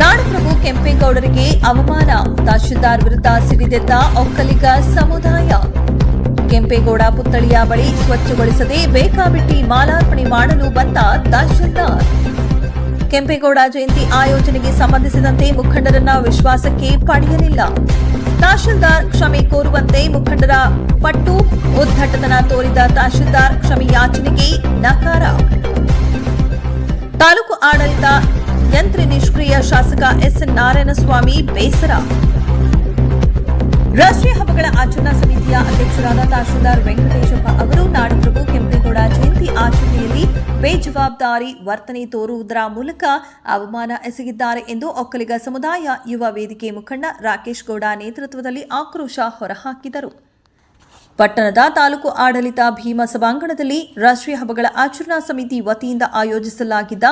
ನಾಡಪ್ರಭು ಕೆಂಪೇಗೌಡರಿಗೆ ಅವಮಾನ. ತಹಶೀಲ್ದಾರ್ ವಿರುದ್ಧ ಸಿಡಿದೆದ್ದ ಒಕ್ಕಲಿಗ ಸಮುದಾಯ. ಕೆಂಪೇಗೌಡ ಪುತ್ಥಳಿಯ ಬಳಿ ಸ್ವಚ್ಛಗೊಳಿಸದೆ ಬೇಕಾಬಿಟ್ಟಿ ಮಾಲಾರ್ಪಣೆ ಮಾಡಲು ಬಂದ ತಹಶೀಲ್ದಾರ್. ಕೆಂಪೇಗೌಡ ಜಯಂತಿ ಆಯೋಜನೆಗೆ ಸಂಬಂಧಿಸಿದಂತೆ ಮುಖಂಡರನ್ನ ವಿಶ್ವಾಸಕ್ಕೆ ಪಡೆಯಲಿಲ್ಲ. ತಹಶೀಲ್ದಾರ್ ಕ್ಷಮೆ ಕೋರುವಂತೆ ಮುಖಂಡರ ಪಟ್ಟು ಉದ್ಧಟತನ ತೋರಿದ ತಹಶೀಲ್ದಾರ್ ಕ್ಷಮೆ ಯಾಚನೆಗೆ ನಕಾರ. ತಾಲೂಕು ಆಡಳಿತ ಯಂತ್ರ ನಿಷ್ಕ್ರಿಯ ಶಾಸಕ ಎಸ್ಎನ್ ನಾರಾಯಣಸ್ವಾಮಿ ಬೇಸರ. ರಾಷ್ಟ್ರೀಯ ಹಬ್ಬಗಳ ಆಚರಣಾ ಸಮಿತಿಯ ಅಧ್ಯಕ್ಷರಾದ ತಹಶೀಲ್ದಾರ್ ವೆಂಕಟೇಶಪ್ಪ ಅವರು ನಾಡಪ್ರಭು ಕೆಂಪೇಗೌಡ ಜಯಂತಿ ಆಚರಣೆಯಲ್ಲಿ ಬೇಜವಾಬ್ದಾರಿ ವರ್ತನೆ ತೋರುವುದರ ಮೂಲಕ ಅವಮಾನ ಎಸಗಿದ್ದಾರೆ ಎಂದು ಒಕ್ಕಲಿಗ ಸಮುದಾಯ ಯುವ ವೇದಿಕೆ ಮುಖಂಡ ರಾಕೇಶ್ ಗೌಡ ನೇತೃತ್ವದಲ್ಲಿ ಆಕ್ರೋಶ ಹೊರಹಾಕಿದರು. ಪಟ್ಟಣದ ತಾಲೂಕು ಆಡಳಿತ ಭೀಮ ಸಭಾಂಗಣದಲ್ಲಿ ರಾಷ್ಟ್ರೀಯ ಹಬ್ಬಗಳ ಆಚರಣಾ ಸಮಿತಿ ವತಿಯಿಂದ ಆಯೋಜಿಸಲಾಗಿದ್ದ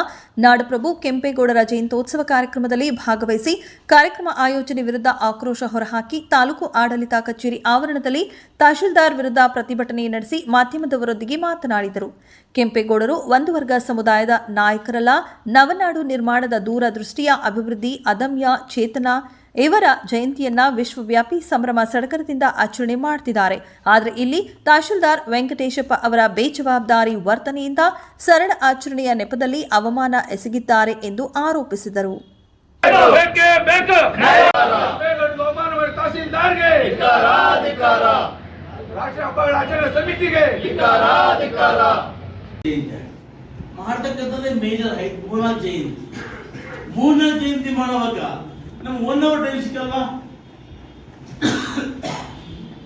ನಾಡಪ್ರಭು ಕೆಂಪೇಗೌಡರ ಜಯಂತೋತ್ಸವ ಕಾರ್ಯಕ್ರಮದಲ್ಲಿ ಭಾಗವಹಿಸಿ ಕಾರ್ಯಕ್ರಮ ಆಯೋಜನೆ ವಿರುದ್ಧ ಆಕ್ರೋಶ ಹೊರಹಾಕಿ ತಾಲೂಕು ಆಡಳಿತ ಕಚೇರಿ ಆವರಣದಲ್ಲಿ ತಹಶೀಲ್ದಾರ್ ವಿರುದ್ಧ ಪ್ರತಿಭಟನೆ ನಡೆಸಿ ಮಾಧ್ಯಮದವರೊಂದಿಗೆ ಮಾತನಾಡಿದರು. ಕೆಂಪೇಗೌಡರು ಒಂದು ವರ್ಗ ಸಮುದಾಯದ ನಾಯಕರಲ್ಲ, ನವನಾಡು ನಿರ್ಮಾಣದ ದೂರದೃಷ್ಟಿಯ ಅಭಿವೃದ್ಧಿ, ಅದಮ್ಯ, ಚೇತನ ಇವರ ಜಯಂತಿಯನ್ನ ವಿಶ್ವವ್ಯಾಪಿ ಸಂಭ್ರಮ ಸಡಗರದಿಂದ ಆಚರಣೆ ಮಾಡ್ತಿದ್ದಾರೆ. ಆದರೆ ಇಲ್ಲಿ ತಹಶೀಲ್ದಾರ್ ವೆಂಕಟೇಶಪ್ಪ ಅವರ ಬೇಜವಾಬ್ದಾರಿ ವರ್ತನೆಯಿಂದ ಸರಳ ಆಚರಣೆಯ ನೆಪದಲ್ಲಿ ಅವಮಾನ ಎಸಗಿದ್ದಾರೆ ಎಂದು ಆರೋಪಿಸಿದರು. ಮಾಡ್ತಕ್ಕಂಥದ್ದೇ ಮೇಜರ್ ಹೈ ಮೂಲ ಜಯಂತಿ. ಮೂಲ ಜಯಂತಿ ಮಾಡುವಾಗ ನಮ್ಗೆ ಒನ್ ಅವರ್ ಟೈಮ್ ಸಿಕ್ಕಲ್ವಾ?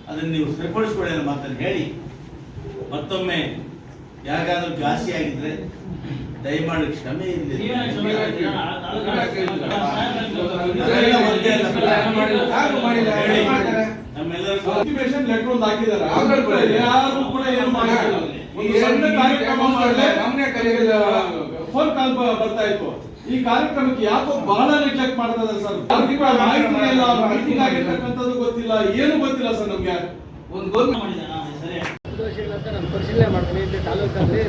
ಅದನ್ನು ನೀವು ಸರಿಪಡಿಸ್ಕೊಳ್ಳಿ ಅನ್ನೋ ಮಾತನ್ನು ಹೇಳಿ. ಮತ್ತೊಮ್ಮೆ ಯಾರಿಗಾದ್ರೂ ಜಾಸ್ತಿ ಆಗಿದ್ರೆ ದಯಮಾಡಿ ಕ್ಷಮೆ ಇರಲಿ. ನಮ್ಮೆಲ್ಲರಿಗೂ ಲೆಟರ್ ಒಂದು ಹಾಕಿದ್ದಾರೆ. ಆದ್ರೆ ಯಾರು ಕೂಡ ಏನು ಮಾಡಿಲ್ಲ. ಒಂದು ಸಣ್ಣ ಕಾರ್ಯಕ್ರಮ ಮಾಡಲೆ ಫೋನ್ ಕಾಲ್ ಬರ್ತಾ ಇತ್ತು. ಈ ಕಾರ್ಯಕ್ರಮಕ್ಕೆ ಯಾಕೋ ಬಹಳ ನೆಗ್ಲೆಕ್ಟ್ ಮಾಡ್ತಾ ಇದ್ದಾರೆ ಸರ್ ಮಾಹಿತಿ ಇಲ್ಲ ಮೀಟಿಂಗ್ ಆಗಿರ್ತಕ್ಕಂಥದ್ದು ಗೊತ್ತಿಲ್ಲ ಏನು ಗೊತ್ತಿಲ್ಲ ಸರ್ ನಮ್ಗೆ ಒಂದು ಗೋಲ್ ನಾನು ಪರಿಶೀಲನೆ ಮಾಡ್ತೀನಿ ಇಲ್ಲಿ ತಾಲೂಕಲ್ಲಿ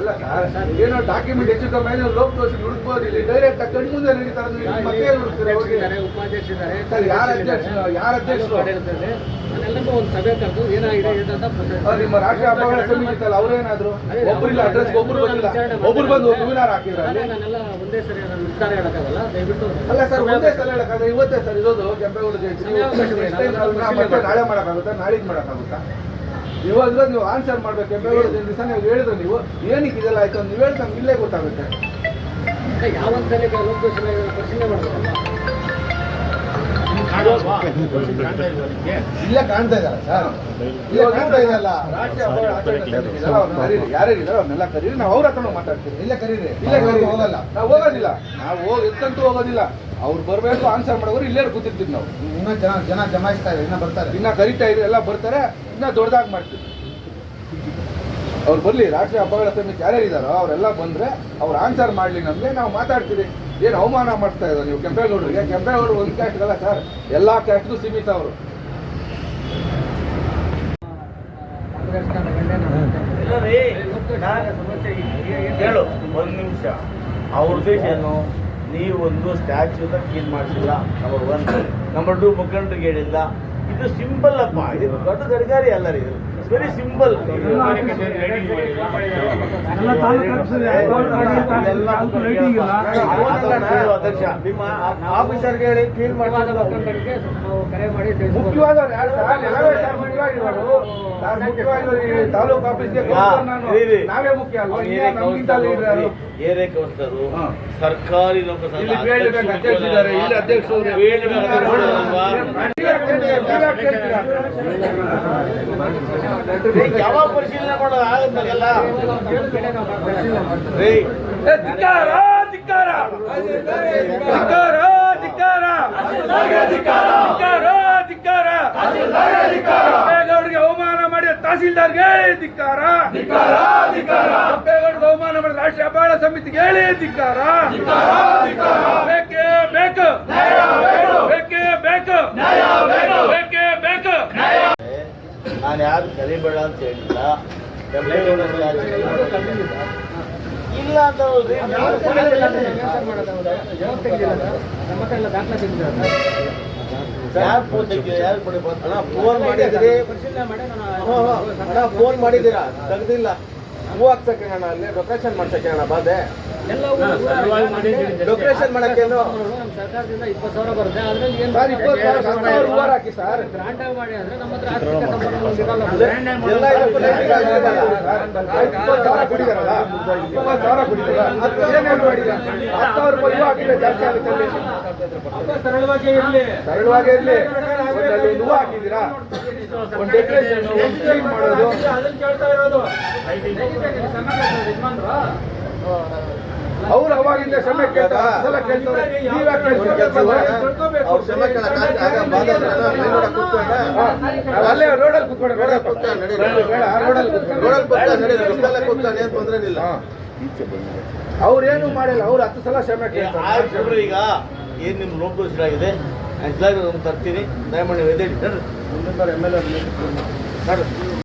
ಅಲ್ಲ ಸರ್ ಏನೋ ಡಾಕ್ಯುಮೆಂಟ್ ಹೆಚ್ಚು ಕಮ್ಮಿ ಆದ್ರೆ ಲೋಕ ದೋಷ ಹುಡುಕ್ಬೋದು ಇಲ್ಲಿ ಡೈರೆಕ್ಟ್ ಕಣ್ ಮುಂದೆ ನಡೀತಾರೆ ಮತ್ತೆ ಹುಡುಕ್ತೀರಾ ಉಪಾಧ್ಯಕ್ಷ ಉಪಾಧ್ಯಕ್ಷರಿದ್ದಾರೆ ಸರ್, ಯಾರ ಅಧ್ಯಕ್ಷ ಯಾರ ಅಧ್ಯಕ್ಷರು? ನಾನೆಲ್ಲರಿಗೂ ಒಂದು ಸಭೆ ಕರೆದು ಏನಾಗಿದೆ ಏನಂತ ಪ್ರಶ್ನೆ- ನಿಮ್ಮ ರಾಷ್ಟ್ರೀಯ ಅಪಘಾತ ಸಮಿತಿ ಇತ್ತಲ್ಲ ಅವ್ರೇನಾದ್ರು? ಒಬ್ಬರಿಲ್ಲ ಅಡ್ರೆಸ್ ಒಬ್ರು ಬಂದಿಲ್ಲ. ಒಬ್ರು ಬಂದು ವೆಬಿನಾರ್ ಹಾಕಿದ್ರ ನಾನೆಲ್ಲ ಒಂದೇ ಸರಿ ನಾನು ವಿಸ್ತಾರ ಹೇಳಕ್ಕಾಗಲ್ಲ ದಯವಿಟ್ಟು ಅಲ್ಲ ಸರ್ ಒಂದೇ ಸಲ ಹೇಳಕ್ಕಾದ್ರೆ ಇವತ್ತೇ ಸರ್ ಇರೋದು ಕೆಂಪೇಗೌಡ ಜಯಂತಿ. ನಾಳೆ ಮಾಡಕ್ಕಾಗುತ್ತಾ? ನಾಳಿದ್ದು ಮಾಡಕ್ಕಾಗುತ್ತಾ? ಇವಾಗ ನೀವು ಆನ್ಸರ್ ಮಾಡ್ಬೇಕು ಜಯಂತಿ ದಿವಸ ನೀವು ಹೇಳಿದ್ರು ನೀವು ಏನಕ್ಕೆ ಇದೆಲ್ಲ ಆಯ್ತು ಅಂತ ನೀವು ಹೇಳ್ತಾ ಇಲ್ಲೇ ಗೊತ್ತಾಗುತ್ತೆ. ಇಲ್ಲ ಕಾಣ್ತಾ ಇದ್ದಾರೆ ಸರ್. ಇವಾಗ ಕಾಣ್ತಾ ಇದೆಯಲ್ಲ ಕರೀರಿ ಯಾರ್ಯಾರು ಇದಾರೆ ಅವ್ರನ್ನೆಲ್ಲ ಕರೀರಿ. ನಾವು ಅವ್ರ ಹತ್ರ ಮಾತಾಡ್ತೀವಿ. ಇಲ್ಲೇ ಕರೀರಿ. ಇಲ್ಲೇ ಕರೀರಿ. ಹೋಗಲ್ಲ. ನಾವು ಹೋಗೋದಿಲ್ಲ. ನಾವು ಹೋಗ್ ಎತ್ತಂತೂ ಹೋಗೋದಿಲ್ಲ. ಅವ್ರು ಬರಬೇಕು ಆನ್ಸರ್ ಮಾಡೋರು ಇಲ್ಲೇ ಕೂತಿರ್ತೀವಿ ನಾವು. ಇನ್ನೂ ಜನ ಜನ ಜಮಾಯಿಸ್ತಾ ಇದೆ ಇನ್ನೂ ಬರ್ತಾರೆ. ಇನ್ನೂ ಕರಿತಾ ಇದ್ರೆ ಎಲ್ಲ ಬರ್ತಾರೆ ಇನ್ನೂ ದೊಡ್ಡದಾಗಿ ಮಾಡ್ತೀವಿ. ಅವ್ರು ಬರಲಿ ರಾಷ್ಟ್ರೀಯ ಹಬ್ಬಗಳ ಸಮಿತಿ ಯಾರ್ಯಾರು ಇದ್ದಾರೋ ಅವರೆಲ್ಲ ಬಂದರೆ ಅವ್ರು ಆನ್ಸರ್ ಮಾಡಲಿ ನಮಗೆ ನಾವು ಮಾತಾಡ್ತೀವಿ. ಏನು ಅವಮಾನ ಮಾಡ್ತಾ ಇದ್ದಾರೆ ನೀವು ಕೆಂಪೇಗೌಡರಿಗೆ? ಕೆಂಪೇಗೌಡರು ಒಂದು ಕ್ಯಾಸ್ಟ್ಗಲ್ಲ ಸರ್ ಎಲ್ಲ ಕ್ಯಾಸ್ಟ್ಗೂ ಸೀಮಿತ ಅವರು. ಹೇಳು ಒಂದು ನಿಮಿಷ. ಅವ್ರದ್ದು ಉದ್ದೇಶ ಏನು? ನೀವೊಂದು ಸ್ಟ್ಯಾಚ್ಯೂನ ಕ್ಲೀನ್ ಮಾಡಿಸಿಲ್ಲ ನಂಬರ್ ಒನ್ ನಂಬರ್ ಟು ಮುಖಂಡರಿಗೆ ಹೇಳಿಲ್ಲ ಇದು ಸಿಂಪಲ್ ಅಪ್ಪ. ಇದು ದೊಡ್ಡ ಗಡಿಗಾರಿ ಅಲ್ಲ ರೀ ಇದು. ವೆರಿ ಸಿಂಪಲ್ ಅಧ್ಯಕ್ಷ ನಿಮ್ಮ ಆಫೀಸರ್ಗೆ ಹೇಳಿ ಕ್ಲೀನ್ ಮಾಡಿಸಿಲ್ಲ ನಾವು ಕರೆ ಮಾಡಿ ತಿಳಿಸ್ಬೋದು. ಮುಖ್ಯವಾಗಿರೋರು ತಾಲೂಕು ಆಫೀಸ್ಗೆ. ನಾವೇ ಮುಖ್ಯ ಏರೇ ಕೌನ್ಸಿಲರು ಸರ್ಕಾರಿ? ಯಾವಾಗ ಪರಿಶೀಲನೆ ಮಾಡೋದು? ಆಗುತ್ತಲ್ಲ ಧಿಕ್ಕಾರ ಧಿಕ್ಕಾರ. ಧಿಕ್ಕಾರ ಧಿಕ್ಕಾರ ಕೆಂಪೇಗೌಡರಿಗೆ ಅವಮಾನ ಮಾಡಿದ ತಹಸೀಲ್ದಾರ್ಗೆ ಹೇಳಿ ಧಿಕ್ಕಾರ ಕೆಂಪೇಗೌಡರಿಗೆ ಬಹುಮಾನ ಮಾಡಿದ ರಾಷ್ಟ್ರೀಯ ಹಬ್ಬಗಳ ಸಮಿತಿಗೆ ಹೇಳಿ ಧಿಕ್ಕಾರ. ಬೇಕೇ ಬೇಕು. ಬೇಕೇ. ಬೇಕು ಬೇಕೇ. ಬೇಕು. ನಾನು ಯಾರು ಕಲಿಬೇಡ ಅಂತ ಹೇಳಿಲ್ಲ. ಇಲ್ಲ ಅಂತ ಹೌದಾ? ಯಾರು ಫೋನ್ ತೆಗ್ದಿದೆ, ಯಾರು ಕೊಡಿ ಅಣ್ಣ ಫೋನ್ ಮಾಡಿದ್ರಿ. ಅಣ್ಣ ಫೋನ್ ಮಾಡಿದ್ದೀರಾ? ತೆಗ್ದಿಲ್ಲ. ಹೂ ಹಾಕ್ಸಕ್ಕೆ ಅಣ್ಣ, ಅಲ್ಲಿ ಲೊಕೇಶನ್ ಮಾಡ್ಸಕ್ಕೆ ಅಣ್ಣ ಊರು- ಡೆಕೋರೇಷನ್ ಮಾಡಕ್ಕೇನು ನಮ್ಮ ಸರ್ಕಾರದಿಂದ ಇಪ್ಪತ್ತು ಸಾವಿರ ಬರುತ್ತೆ. ಅದ್ರಲ್ಲಿ ಏನು ಸರ್ ಇಪ್ಪತ್ತು ಸಾವಿರ ಹತ್ತು ಸಾವಿರ ಹಾಕಿ ಸರ್. ಆಗಿ ಮಾಡಿ ಅಂದ್ರೆ ನಮ್ಮ ಹತ್ರ ಆರ್ಥಿಕ ಸಂಪನ್ಮೂಲ ಇರಲ್ಲ. ಎಲ್ಲ ಇದಕ್ಕೂ ಲೈಟಿಂಗ್ ಆಗಿದೆಯಲ್ಲ. ಇಪ್ಪತ್ತು ಸಾವಿರ ಕುಡಿದಾರಲ್ಲ ಇಪ್ಪತ್ತು ಸಾವಿರ ಕುಡಿದಾರ ಹತ್ತು ಏನೇನು ಮಾಡಿದ ಹತ್ತು ಸಾವಿರ ರೂಪಾಯಿ ಹೂವು ಹಾಕಿದ್ರೆ ಜಾಸ್ತಿ ಆಗುತ್ತೆ ಅಲ್ಲಿ. ಸರಳವಾಗಿ ಇರ್ಲಿ. ಸರಳವಾಗೇ ಇರಲಿ. ಒಂದಲ್ಲಿ ಒಂದು ಹೂವು ಹಾಕಿದ್ದೀರಾ? ಒಂದು ಡೆಕೋರೇಷನ್ ಒಂದು ಕ್ಲೀನ್ ಮಾಡೋದು. ಅದನ್ನ ಕೇಳ್ತಾ ಇರೋದು. ಅವ್ರು ಅವಾಗಿಂದ ಶ್ರಮೆ ಕೇಳ್ತಾರೆ ಸಲ ಕೇಳ್ತಾರೆ ನೀವ್ಯಾಕೆ ಕೇಳ್ತಾರೆ ಅವ್ರ ಆಗ? ಅಲ್ಲೇ ರೋಡಲ್ಲಿ ಕುತ್ಕೊಂಡು ರೋಡಲ್ಲಿ ರೋಡಲ್ಲಿ ಕುತ್ಕೊಂಡು ರೋಡಲ್ಲಿ ಏನ್ ತೊಂದ್ರೆ ಇಲ್ಲ. ಅವ್ರೇನು ಮಾಡಿಲ್ಲ ಅವ್ರು ಹತ್ತು ಸಲ ಶ್ರಮೆ ಕೇಳ್ತಾರೆ. ಈಗ. ಏನ್ ನಿಮ್ ಲೋಪ ಆಗಿದೆ ತರ್ತೀನಿ. ದಯಮಾಡಿ ಎಂ ಎಲ್ ನಡ್ರಿ.